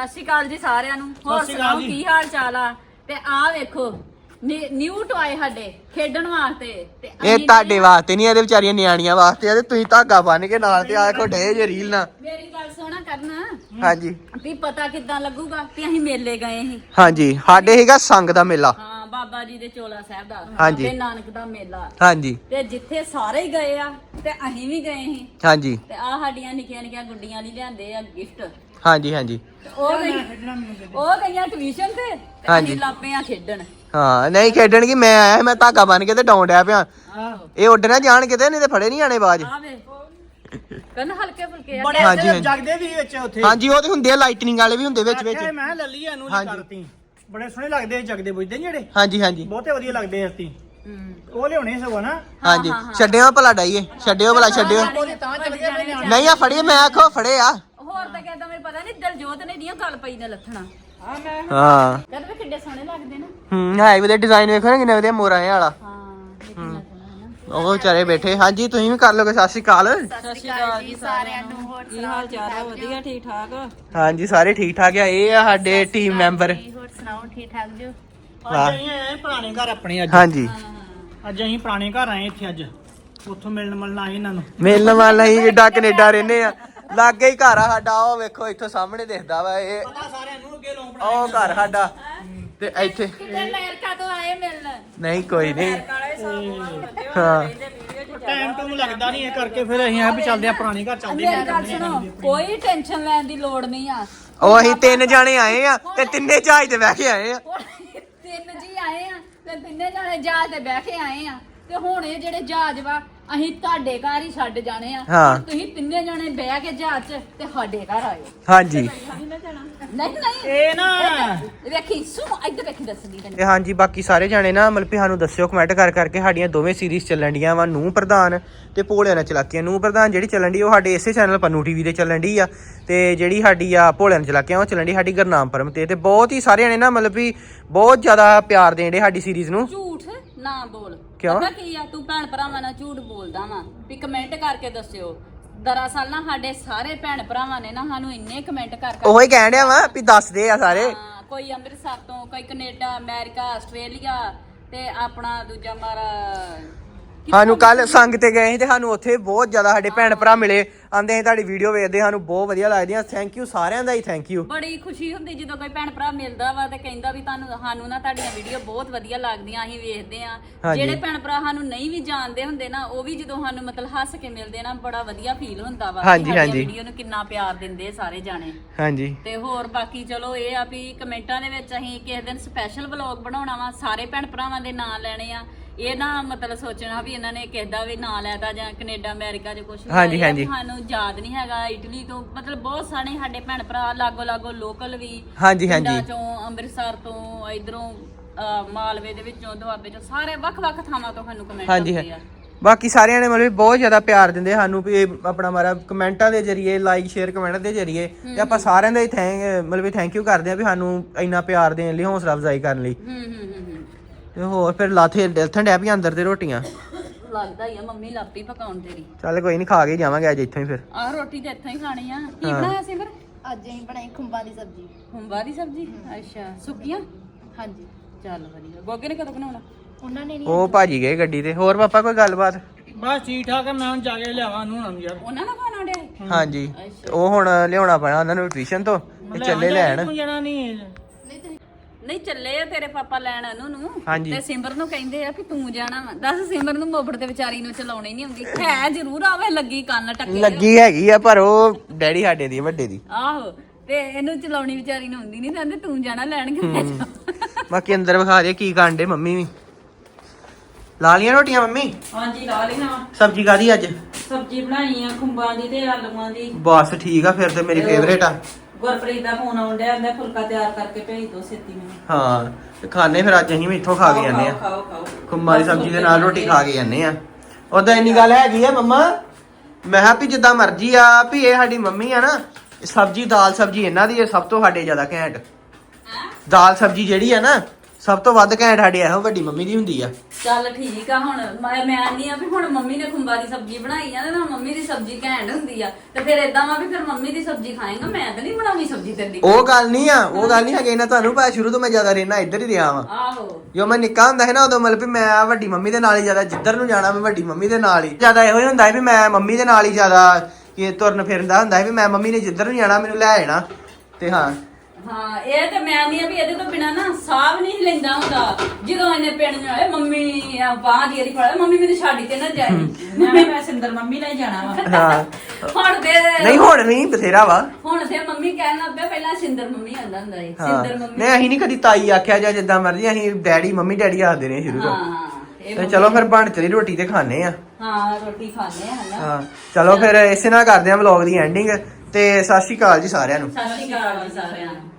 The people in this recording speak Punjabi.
ਸਤਿ ਸ਼੍ਰੀ ਅਕਾਲ ਜੀ ਸਾਰਿਆਂ ਨੂੰ। ਹੋਰ ਸਤਿ ਸ਼੍ਰੀ ਅਕਾਲ ਸੁਣਾਓ ਜੀ। ਕੀ ਹਾਲ ਚਾਲ ਆ? ਤੇ ਆਹ ਵੇਖੋ ਨਿਊ ਟੋਏ ਸਾਡੇ ਖੇਡਣ ਵਾਸਤੇ। ਤੇ ਇਹ ਅਸੀਂ ਤੁਹਾਡੇ ਵਾਸਤੇ ਨਹੀਂ ਇਹਦੇ ਵਿਚਾਰੀਆਂ ਨਿਆਣੀਆਂ ਵਾਸਤੇ ਆ ਤੇ ਤੁਸੀਂ ਧਾਗਾ ਬੰਨ ਕੇ ਨਾਲ ਤੇ ਆ ਕੋ ਡੇ ਜੇ ਰੀਲ ਨਾ ਮੇਰੀ ਗੱਲ ਸੁਣਾ ਕਰਨਾ। ਹਾਂਜੀ। ਵੀ ਪਤਾ ਕਿੱਦਾਂ ਲੱਗੂਗਾ ਵੀ ਅਸੀਂ ਮੇਲੇ ਗਏ ਸੀ। ਹਾਂਜੀ ਸਾਡੇ ਹੈਗਾ ਸੰਗ ਦਾ ਮੇਲਾ। ਹਾਂ ਬਾਬਾ ਜੀ ਦੇ ਚੋਲਾ ਸਾਹਿਬ ਦਾ ਹਾਂਜੀ। ਤੇ ਨਾਨਕ ਦਾ ਮੇਲਾ। ਹਾਂਜੀ। ਤੇ ਜਿੱਥੇ ਸਾਰੇ ਹੀ ਗਏ ਆ ਤੇ ਅਸੀਂ ਵੀ ਗਏ ਸੀ। ਹਾਂਜੀ। ਤੇ ਆ ਸਾਡੀਆਂ ਨਿੱਕੀਆਂ ਨਿੱਕੀਆਂ ਗੁੱਡੀਆਂ ਲਈ ਲਿਆਂਦੇ ਆ ਗਿਫਟ ਹਾਂਜੀ ਹਾਂਜੀ। ਉਹ ਗਈ ਉਹ ਗਈਆਂ ਟਿਊਸ਼ਨ ਤੇ ਹਾਂਜੀ। ਅਸੀਂ ਲਾਪੇ ਆ ਖੇਡਣ। ਹਾਂ ਨਹੀਂ ਖੇਡਣ ਕੀ ਮੈਂ ਆਇਆ ਮੈਂ ਧਾਗਾ ਬੰਨ ਕੇ ਤੇ ਡਾਉਣ ਡਿਆ ਪਿਆ। ਆਹੋ। ਇਹ ਉੱਡ ਨਾ ਜਾਣ ਕਿਤੇ ਨਹੀਂ ਤੇ ਫੜੇ ਨਹੀਂ ਆਣੇ ਬਾਜ ਆ ਵੇ ਕੰਨ ਹਲਕੇ ਫੁਲਕੇ ਆ। ਬੜੇ ਹਾਂਜੀ, ਹਾਂਜੀ ਹਾਂਜੀ। ਜਗਦੇ ਵੀ ਵਿੱਚ ਉੱਥੇ। ਹਾਂਜੀ ਉਹ ਤੇ ਹੁੰਦੇ ਆ ਲਾਈਟਨਿੰਗ ਵਾਲੇ ਵੀ ਹੁੰਦੇ ਵਿੱਚ ਵਿੱਚ। ਆਖਿਆ ਮੈਂ ਲੱਲੀ ਇਹਨੂੰ ਹਾਂਜੀ। ਨਹੀਂ ਕਰਤੀ। ਬੜੇ ਸੋਹਣੇ ਲੱਗਦੇ ਜਗਦੇ ਬੁਝਦੇ ਨੀ ਜਿਹੜੇ। ਹਾਂਜੀ ਹਾਂਜੀ। ਬਹੁਤੇ ਵਧੀਆ ਲੱਗਦੇ ਆ ਅਸੀਂ। ਹੂੰ। ਉਹ ਲਿਆਉਣੇ ਸਗੋਂ ਨਾ। ਹਾਂਜੀ। ਛੱਡਿਓ ਭਲਾ ਡਾਈਏ ਛੱਡਿਓ ਭਲਾ ਛੱਡਿਓ। ਉਹਦੇ ਤਾਂ ਚੱਲ ਗਏ ਆਪਣੇ ਨਿਆਣੇ। ਨਹੀਂ ਆ ਫੜੀ ਮੈਂ ਆਖੋ ਫੜੇ ਆ ਹੋਰ ਤਾਂ ਕਹਿੰਦਾ ਮੈਨੂੰ ਪਤਾ ਨਹੀਂ ਦਲਜੋਤ ਨੇ ਦੀਆਂ ਗੱਲ ਪਈ ਨੇ ਲੱਥਣਾ। ਹਾਂ ਜਦ ਵੀ ਕਿੱਡੇ ਸੋਹਣੇ ਲੱਗਦੇ ਨਾ। ਹੂੰ ਹੈ ਵੀ ਉਹਦੇ ਡਿਜ਼ਾਈਨ ਵੇਖੋ ਨਾ ਕਿੰਨੇ ਵਧੀਆ ਮੋਰਾਂ ਇਹ ਵਾਲਾ। ਹਾਂ ਇਹ ਕਿੰਨਾ ਸੋਹਣਾ ਹੈ ਨਾ। ਉਹ ਵਿਚਾਰੇ ਬੈਠੇ। ਹਾਂਜੀ ਤੁਸੀਂ ਵੀ ਕਰ ਲੋਗੇ ਸਤਿ ਸ਼੍ਰੀ ਅਕਾਲ। ਸਤਿ ਸ਼੍ਰੀ ਅਕਾਲ ਜੀ ਸਾਰਿਆਂ ਨੂੰ ਹੋਰ ਕੀ ਹਾਲ ਚਾਲ ਹੈ ਵਧੀਆ ਠੀਕ ਠਾਕ ਹਾਂਜੀ ਸਾਰੇ ਠੀਕ ਠਾਕ ਆ। ਇਹ ਆ ਸਾਡੇ ਟੀਮ ਮੈਂਬਰ ਹੋਰ ਸੁਣਾਓ ਠੀਕ ਠਾਕ ਜੋ? ਅੱਜ ਅਸੀਂ ਆਏ ਪੁਰਾਣੇ ਘਰ ਆਪਣੇ ਅੱਜ। ਹਾਂਜੀ। ਅੱਜ ਅਸੀਂ ਪੁਰਾਣੇ ਘਰ ਆਏ ਇੱਥੇ ਅੱਜ। ਉੱਥੋਂ ਮਿਲਣ ਮਿਲਣ ਆਏ ਇਹਨਾਂ ਨੂੰ। ਮਿਲਣ ਵਾਲਾ ਹੀ ਜਿੱਡਾ ਕੈਨੇਡਾ ਰਹਿੰਦੇ ਆ। ਲਾਗੇ ਹੀ ਘਰ ਆ ਸਾਡਾ ਉਹ ਵੇਖੋ ਇੱਥੋਂ ਸਾਹਮਣੇ ਦਿਖਦਾ ਵਾ ਇਹ। ਪਤਾ ਸਾਰਿਆਂ ਨੂੰ ਅੱਗੇ ਲੋਕ ਉਹ ਘਰ ਸਾਡਾ। ਤੇ ਇੱਥੇ ਕਿਤੇ ਅਮਰੀਕਾ ਤੋਂ ਆਏ ਮਿਲਣ। ਨਹੀਂ ਕੋਈ ਨਹੀਂ। ਕਾਲੇ ਟਾਈਮ ਟੂਮ ਲੱਗਦਾ ਨਹੀਂ ਇਹ ਕਰਕੇ ਫਿਰ ਅਸੀਂ ਆ ਵੀ ਚੱਲਦੇ ਆ ਪੁਰਾਣੇ ਘਰ ਚੱਲਦੇ ਮੇਰੀ ਗੱਲ ਸੁਣੋ ਕੋਈ ਟੈਨਸ਼ਨ ਲੈਣ ਦੀ ਲੋੜ ਨਹੀਂ ਆ। ਉਹ ਅਸੀਂ ਤਿੰਨ ਜਾਣੇ ਆਏ ਆ ਤੇ ਤਿੰਨੇ ਜਹਾਜ਼ ਤੇ ਬਹਿ ਕੇ ਆਏ ਆ। ਹੁਣ ਤਿੰਨ ਜੀ ਆਏ ਆ ਤੇ ਤਿੰਨੇ ਜਾਣੇ ਜਹਾਜ਼ ਤੇ ਬਹਿ ਕੇ ਆਏ ਆ। ਤੇ ਹੁਣ ਇਹ ਜਿਹੜੇ ਜਹਾਜ਼ ਵਾ ਅਸੀਂ ਤੁਹਾਡੇ ਘਰ ਹੀ ਛੱਡ ਜਾਣੇ ਆ। ਹਾਂ। ਤੁਸੀਂ ਤਿੰਨੇ ਜਾਣੇ ਬਹਿ ਕੇ ਜਹਾਜ਼ 'ਚ ਤੇ ਸਾਡੇ ਘਰ ਆਇਓ। ਹਾਂਜੀ। ਨਹੀਂ ਨਹੀਂ। ਇਹ ਨਾ ਵੇਖੀ ਸੁਣ ਇੱਧਰ ਵੇਖੀ ਦੱਸਦੀ ਤੈਨੂੰ ਤੇ ਹਾਂਜੀ ਬਾਕੀ ਸਾਰੇ ਜਾਣੇ ਨਾ ਮਤਲਬ ਵੀ ਸਾਨੂੰ ਦੱਸਿਓ ਕਮੈਂਟ ਕਰ ਕਰਕੇ ਸਾਡੀਆਂ ਦੋਵੇਂ ਸੀਰੀਜ਼ ਚੱਲਣ ਡੀਆਂ ਵਾ ਨੂੰ ਪ੍ਰਧਾਨ ਤੇ ਭੋਲਿਆਂ ਨਾਲ ਚਲਾਕੀਆਂ। ਨੂੰ ਪ੍ਰਧਾਨ ਜਿਹੜੀ ਚੱਲਣ ਦੀ ਉਹ ਸਾਡੇ ਇਸੇ ਚੈਨਲ ਪੰਨੂ ਟੀਵੀ ਤੇ ਚੱਲਣ ਦੀ ਆ ਤੇ ਜਿਹੜੀ ਸਾਡੀ ਆ ਭੋਲਿਆਂ ਨਾਲ ਚਲਾਕੀਆਂ ਉਹ ਚੱਲਣ ਦੀ ਸਾਡੀ ਗੁਰਨਾਮ ਪਰਮ ਤੇ ਤੇ ਬਹੁਤ ਹੀ ਸਾਰੇ ਜਾਣੇ ਨਾ ਮਤਲਬ ਵੀ ਬਹੁਤ ਜ਼ਿਆਦਾ ਪਿਆਰ ਦੇਣ ਡੇ ਸਾਡੀ ਸੀਰੀਜ਼ ਨੂੰ। ਝੂਠ ਨਾ ਬੋਲ। ਕਿਉਂ? ਪਤਾ ਕੀ ਆ? ਤੂੰ ਭੈਣ ਭਰਾਵਾਂ ਨਾਲ ਝੂਠ ਬੋਲਦਾ ਵਾ। ਵੀ ਕਮੈਂਟ ਕਰਕੇ ਦੱਸਿਓ। ਦਰਅਸਲ ਨਾ ਸਾਡੇ ਸਾਰੇ ਭੈਣ ਭਰਾਵਾਂ ਨੇ ਨਾ ਸਾਨੂੰ ਇੰਨੇ ਕਮੈਂਟ ਕਰ ਕਰ ਉਹੀ ਕਹਿਣ ਡਿਆ ਵਾ ਵੀ ਦੱਸਦੇ ਆ ਸਾਰੇ। ਹਾਂ, ਕੋਈ ਅੰਮ੍ਰਿਤਸਰ ਤੋਂ ਕੋਈ ਕੈਨੇਡਾ ਅਮਰੀਕਾ ਆਸਟ੍ਰੇਲੀਆ ਤੇ ਆਪਣਾ ਦੂਜਾ ਮਾਰਾ ਸਾਨੂੰ ਕੱਲ ਸੰਗ ਤੇ ਗਏ ਸੀ ਤੇ ਸਾਨੂੰ ਉੱਥੇ ਬਹੁਤ ਜ਼ਿਆਦਾ ਸਾਡੇ ਭੈਣ ਭਰਾ ਮਿਲੇ। ਆਂਦੇ ਅਸੀਂ ਤੁਹਾਡੀ ਵੀਡੀਓ ਵੇਖਦੇ ਸਾਨੂੰ ਬਹੁਤ ਵਧੀਆ ਲੱਗਦੀਆਂ ਥੈਂਕ ਯੂ ਸਾਰਿਆਂ ਦਾ ਹੀ ਥੈਂਕ ਯੂ ਬੜੀ ਖੁਸ਼ੀ ਹੁੰਦੀ ਜਦੋਂ ਕੋਈ ਭੈਣ ਭਰਾ ਮਿਲਦਾ ਵਾ ਤੇ ਕਹਿੰਦਾ ਵੀ ਤੁਹਾਨੂੰ ਸਾਨੂੰ ਨਾ ਤੁਹਾਡੀਆਂ ਵੀਡੀਓ ਬਹੁਤ ਵਧੀਆ ਲੱਗਦੀਆਂ ਅਸੀਂ ਵੇਖਦੇ ਆ ਹਾਂਜੀ। ਜਿਹੜੇ ਭੈਣ ਭਰਾ ਸਾਨੂੰ ਨਹੀਂ ਵੀ ਜਾਣਦੇ ਹੁੰਦੇ ਨਾ ਉਹ ਵੀ ਜਦੋਂ ਸਾਨੂੰ ਮਤਲਬ ਹੱਸ ਕੇ ਮਿਲਦੇ ਨਾ ਬੜਾ ਵਧੀਆ ਫੀਲ ਹੁੰਦਾ ਵਾ ਹਾਂਜੀ, ਹਾਂਜੀ। ਵੀਡੀਓ ਨੂੰ ਕਿੰਨਾ ਪਿਆਰ ਦਿੰਦੇ ਸਾਰੇ ਜਾਣੇ। ਹਾਂਜੀ। ਤੇ ਹੋਰ ਬਾਕੀ ਚਲੋ ਇਹ ਆ ਵੀ ਕਮੈਂਟਾਂ ਦੇ ਵਿੱਚ ਅਸੀਂ ਕਿਸੇ ਦਿਨ ਸਪੈਸ਼ਲ ਵਲੌਗ ਬਣਾਉਣਾ ਵਾ ਸਾਰੇ ਭੈਣ ਭਰਾਵਾਂ ਦੇ ਨਾਂ ਲੈਣੇ ਆ। ਇਹ ਨਾ ਮਤਲਬ ਸੋਚਣਾ ਵੀ ਇਹਨਾਂ ਨੇ ਕਿਸੇ ਦਾ ਵੀ ਨਾਂ ਲੈਦਾ ਜਾਂ ਕੈਨੇਡਾ ਅਮਰੀਕਾ ਚ ਕੁਝ ਹਾਂਜੀ, ਹਾਂਜੀ। ਸਾਨੂੰ ਯਾਦ ਨਹੀਂ ਹੈਗਾ ਇਟਲੀ ਤੋਂ। ਮਤਲਬ ਬਹੁਤ ਸਾਰੇ ਸਾਡੇ ਭੈਣ ਭਰਾ ਲਾਗੋ ਲਾਗੋ ਲੋਕਲ ਵੀ ਹਾਂਜੀ, ਹਾਂਜੀ। ਪਿੰਡਾਂ ਚੋਂ ਅੰਮ੍ਰਿਤਸਰ ਤੋਂ ਇਧਰੋਂ ਮਾਲਵੇ ਦੇ ਵਿੱਚੋਂ ਦੁਆਬੇ ਚੋਂ ਸਾਰੇ ਵੱਖ-ਵੱਖ ਥਾਵਾਂ ਤੋਂ ਸਾਨੂੰ ਕਮੈਂਟ ਹਾਂਜੀ ਆਉਂਦੇ ਆ। ਬਾਕੀ ਸਾਰਿਆਂ ਨੇ ਮਤਲਬ ਵੀ ਬਹੁਤ ਜ਼ਿਆਦਾ ਪਿਆਰ ਦਿੰਦੇ ਸਾਨੂੰ ਵੀ ਇਹ ਆਪਣਾ ਮਾਰਾ ਕਮੈਂਟਾਂ ਦੇ ਜ਼ਰੀਏ ਲਾਈਕ ਸ਼ੇਅਰ ਕਮੈਂਟ ਦੇ ਜ਼ਰੀਏ ਤੇ ਆਪਾਂ ਸਾਰਿਆਂ ਦਾ ਹੀ ਥੈਂਕ ਮਤਲਬ ਵੀ ਥੈਂਕ ਯੂ ਕਰਦੇ ਆ ਵੀ ਸਾਨੂੰ ਇੰਨਾ ਪਿਆਰ ਦੇਣ ਲਈ ਹੌਸਲਾ ਅਫਜ਼ਾਈ ਕਰਨ ਲਈ। ਹੂੰ ਹੂੰ ਹੂੰ ਹੂੰ। ਤੇ ਹੋਰ ਫਿਰ ਲਾਥੇ ਡਿਲਥਨ ਡੈ ਪਈ ਅੰਦਰ ਤੇ ਰੋਟੀਆਂ। ਲੱਗਦਾ ਹੀ ਆ ਮੰਮੀ ਲਾਪੀ ਪਕਾਉਣ ਤੇਰੀ। ਚੱਲ ਕੋਈ ਨਹੀਂ ਖਾ ਕੇ ਹੀ ਜਾਵਾਂਗੇ ਅੱਜ ਇੱਥੋਂ ਹੀ ਫਿਰ। ਆਹ ਰੋਟੀ ਤੇ ਇੱਥੋਂ ਹੀ ਖਾਣੀ ਆ। ਕੀ ਬਣਾਇਆ ਸੀ ਫਿਰ? ਅੱਜ ਅਸੀਂ ਬਣਾਈ ਖੁੰਬਾਂ ਦੀ ਸਬਜ਼ੀ। ਹੁੰਬਾ ਦੀ ਸਬਜ਼ੀ? ਅੱਛਾ ਸੁੱਕੀਆਂ? ਹਾਂਜੀ। ਚੱਲ ਵਧੀਆ। ਗੋਗੇ ਨੇ ਕਦੋਂ ਬਣਾਉਣਾ? ਉਹਨਾਂ ਨੇ ਨਹੀਂ ਉਹ ਭਾਜੀ ਗਏ ਗੱਡੀ ਤੇ। ਹੋਰ ਪਾਪਾ ਕੋਈ ਗੱਲਬਾਤ? ਬਸ ਠੀਕ ਠਾਕ ਆ ਮੈਂ ਹੁਣ ਜਾ ਕੇ ਲਿਆਵਾਂ ਨੂੰ ਹਮ ਯਾਰ ਉਹਨਾਂ ਨਾਲ ਖਾਣਾ ਡਿਆ? ਹਾਂਜੀ। ਤੇ ਉਹ ਹੁਣ ਲਿਆਉਣਾ ਪੈਣਾ ਉਹਨਾਂ ਨੂੰ ਟਿਊਸ਼ਨ ਤੋਂ ਤੇ ਚੱਲੇ ਲੈਣ। ਤੂੰ ਜਾਣਾ ਨਹੀਂ। ਨਹੀਂ ਚੱਲੇ ਆ ਤੇਰੇ ਪਾਪਾ ਲੈਣ ਅਨੂ ਨੂੰ। ਹਾਂਜੀ। ਤੇ ਸਿਮਰ ਨੂੰ ਕਹਿੰਦੇ ਆ ਕਿ ਤੂੰ ਜਾਣਾ ਵਾ। ਦੱਸ ਸਿਮਰ ਨੂੰ ਮੋਬੜ ਤੇ ਵਿਚਾਰੀ ਨੂੰ ਚਲਾਉਣੀ ਨਹੀਂ ਆਉਂਦੀ। ਹੈ ਜ਼ਰੂਰ ਆਵੇ ਲੱਗੀ ਕੰਨ ਟੱਕੇ ਲੱਗੀ ਹੈਗੀ ਆ ਪਰ ਉਹ ਡੈਡੀ ਸਾਡੇ ਦੀ ਵੱਡੇ ਦੀ। ਆਹੋ ਤੇ ਇਹਨੂੰ ਚਲਾਉਣੀ ਵਿਚਾਰੀ ਨੂੰ ਆਉਂਦੀ ਨਹੀਂ ਕਹਿੰਦੇ ਤੂੰ ਜਾਣਾ ਲੈਣ ਕਿ ਮੈਂ ਜਾਵਾਂ। ਬਾਕੀ ਅੰਦਰ ਵਿਖਾ ਦੇ ਕੀ ਕਾਂਡੇ ਮੰਮੀ ਵੀ। ਲਾ ਲੀਆਂ ਰੋਟੀਆਂ ਮੰਮੀ? ਹਾਂਜੀ ਲਾ ਲਈ ਨਾ ਸਬਜ਼ੀ ਕਾਦੀ ਅੱਜ? ਸਬਜ਼ੀ ਬਣਾਈ ਆ ਖੁੰਬਾਂ ਦੀ ਤੇ ਆਲੂਆਂ ਦੀ। ਬਸ ਠੀਕ ਆ ਫਿਰ ਤੇ ਮੇਰੀ ਫੇਵਰੇਟ ਆ। ਗੁਰਪ੍ਰੀਤ ਦਾ ਫੋਨ ਆਉਣ ਡਿਆ ਕਹਿੰਦਾ ਫੁਲਕਾ ਤਿਆਰ ਕਰਕੇ ਭੇਜ ਦੋ ਛੇਤੀ ਮੈਨੂੰ। ਹਾਂ ਤੇ ਖਾਣੇ ਫਿਰ ਅੱਜ ਅਸੀਂ ਵੀ ਇੱਥੋਂ ਖਾ ਕੇ ਜਾਂਦੇ ਆ। ਖਾਓ ਦੀ ਸਬਜ਼ੀ ਦੇ ਨਾਲ ਰੋਟੀ ਖਾ ਕੇ ਜਾਂਦੇ ਆ। ਉਦਾਂ ਇੰਨੀ ਗੱਲ ਹੈਗੀ ਆ ਮੰਮਾ? ਮੈਂ ਕਿਹਾ ਵੀ ਜਿੱਦਾਂ ਮਰਜ਼ੀ ਆ ਵੀ ਇਹ ਸਾਡੀ ਮੰਮੀ ਆ ਨਾ ਸਬਜ਼ੀ ਦਾਲ ਸਬਜ਼ੀ ਇਹਨਾਂ ਦੀ ਇਹ ਸਭ ਤੋਂ ਸਾਡੇ ਜ਼ਿਆਦਾ ਘੈਂਟ। ਦਾਲ ਸਬਜ਼ੀ ਜਿਹੜੀ ਆ ਨਾ ਸਭ ਤੋਂ ਵੱਧ ਘੈਂਟ ਸਾਡੀ ਇਹੋ ਵੱਡੀ ਮੰਮੀ ਦੀ ਹੁੰਦੀ ਆ। ਚੱਲ ਠੀਕ ਆ ਹੁਣ ਮੈਂ ਮੈਂ ਨਹੀਂ ਆ ਵੀ ਹੁਣ ਮੰਮੀ ਨੇ ਖੁੰਬਾ ਦੀ ਸਬਜ਼ੀ ਬਣਾਈ ਆ ਤੇ ਨਾ ਮੰਮੀ ਦੀ ਸਬਜ਼ੀ ਘੈਂਟ ਹੁੰਦੀ ਆ। ਤੇ ਫਿਰ ਇਦਾਂ ਵਾ ਵੀ ਫਿਰ ਮੰਮੀ ਦੀ ਸਬਜ਼ੀ ਖਾਏਗਾ ਮੈਂ ਤਾਂ ਨਹੀਂ ਬਣਾਉਣੀ ਸਬਜ਼ੀ ਤੇਰੀ। ਉਹ ਗੱਲ ਨਹੀਂ ਆ ਉਹ ਗੱਲ ਨਹੀਂ ਹੈਗੀ ਨਾ ਤੁਹਾਨੂੰ ਪਤਾ ਸ਼ੁਰੂ ਤੋਂ ਮੈਂ ਜ਼ਿਆਦਾ ਰਹਿਣਾ ਇੱਧਰ ਹੀ ਰਿਹਾ ਵਾਂ। ਆਹੋ। ਜੋ ਮੈਂ ਨਿੱਕਾ ਹੁੰਦਾ ਸੀ ਨਾ ਉਦੋਂ ਮਤਲਬ ਵੀ ਮੈਂ ਆਹ ਵੱਡੀ ਮੰਮੀ ਦੇ ਨਾਲ ਹੀ ਜ਼ਿਆਦਾ ਜਿੱਧਰ ਨੂੰ ਜਾਣਾ ਮੈਂ ਵੱਡੀ ਮੰਮੀ ਦੇ ਨਾਲ ਹੀ। ਜ਼ਿਆਦਾ ਇਹੋ ਹੀ ਹੁੰਦਾ ਸੀ ਵੀ ਮੈਂ ਮੰਮੀ ਦੇ ਨਾਲ ਹੀ ਜ਼ਿਆਦਾ ਕਿ ਤੁਰਨ ਫਿਰਦਾ ਹੁੰਦਾ ਸੀ ਵੀ ਮੈਂ ਮੰਮੀ ਨੇ ਜਿੱਧਰ ਨੂੰ ਜਾਣਾ ਮੈਨੂੰ ਲੈ ਜਾਣਾ। ਤੇ ਹਾਂ ਹਾਂ ਇਹ ਤੇ ਮੈਂ ਨਹੀਂ ਆ ਵੀ ਇਹਦੇ ਤੋਂ ਬਿਨਾ ਨਾ ਸਾਹ ਵੀ ਨਹੀਂ ਲੈਂਦਾ ਹੁੰਦਾ। ਜਦੋਂ ਇਹਨੇ ਪਿੰਡ ਜਾਏ ਮੰਮੀ ਆ ਬਾਹ ਦੀ ਇਹਦੀ ਫੜ ਮੰਮੀ ਮੈਨੂੰ ਛੱਡ ਕੇ ਨਾ ਜਾਈ ਮੈਂ ਮੈਂ ਸਿੰਦਰ ਮੰਮੀ ਨਾਲ ਹੀ ਜਾਣਾ ਵਾ। ਹਾਂ। ਹੁਣ ਤੇ ਨਹੀਂ ਹੁਣ ਨਹੀਂ ਬਥੇਰਾ ਵਾ। ਹੁਣ ਤੇ ਮੰਮੀ ਕਹਿਣ ਲੱਗ ਪਿਆ ਪਹਿਲਾਂ ਸਿੰਦਰ ਮੰਮੀ ਆਂਦਾ ਹੁੰਦਾ ਸੀ। ਹਾਂ। ਸਿੰਦਰ ਮੰਮੀ ਨਹੀਂ ਅਸੀਂ ਨਹੀਂ ਕਦੀ ਤਾਈ ਆਖਿਆ ਜਾਂ ਜਿੱਦਾਂ ਮਰਜ਼ੀ ਅਸੀਂ ਡੈਡੀ ਮੰਮੀ ਡੈਡੀ ਆਖਦੇ ਰਹੇ ਸ਼ੁਰੂ ਤੋਂ। ਹਾਂ ਇਹ ਤੇ ਚਲੋ ਫਿਰ ਬਣ ਚਲੀ ਰੋਟੀ ਤੇ ਖਾਣੇ ਆ। ਹਾਂ ਰੋਟੀ ਖਾਣੇ ਆ ਨਾ ਹਾਂ। ਚਲੋ ਫਿਰ ਇਸੇ ਨਾਲ ਕਰਦੇ ਆ ਵਲੌਗ ਦੀ ਐਂਡਿੰਗ ਤੇ ਸਤਿ ਸ਼੍ਰੀ ਅਕਾਲ ਜੀ ਸਾਰਿਆਂ ਨੂੰ। ਸਤਿ ਸ਼੍ਰੀ ਅਕਾਲ ਜੀ ਸਾਰਿਆਂ ਨੂੰ।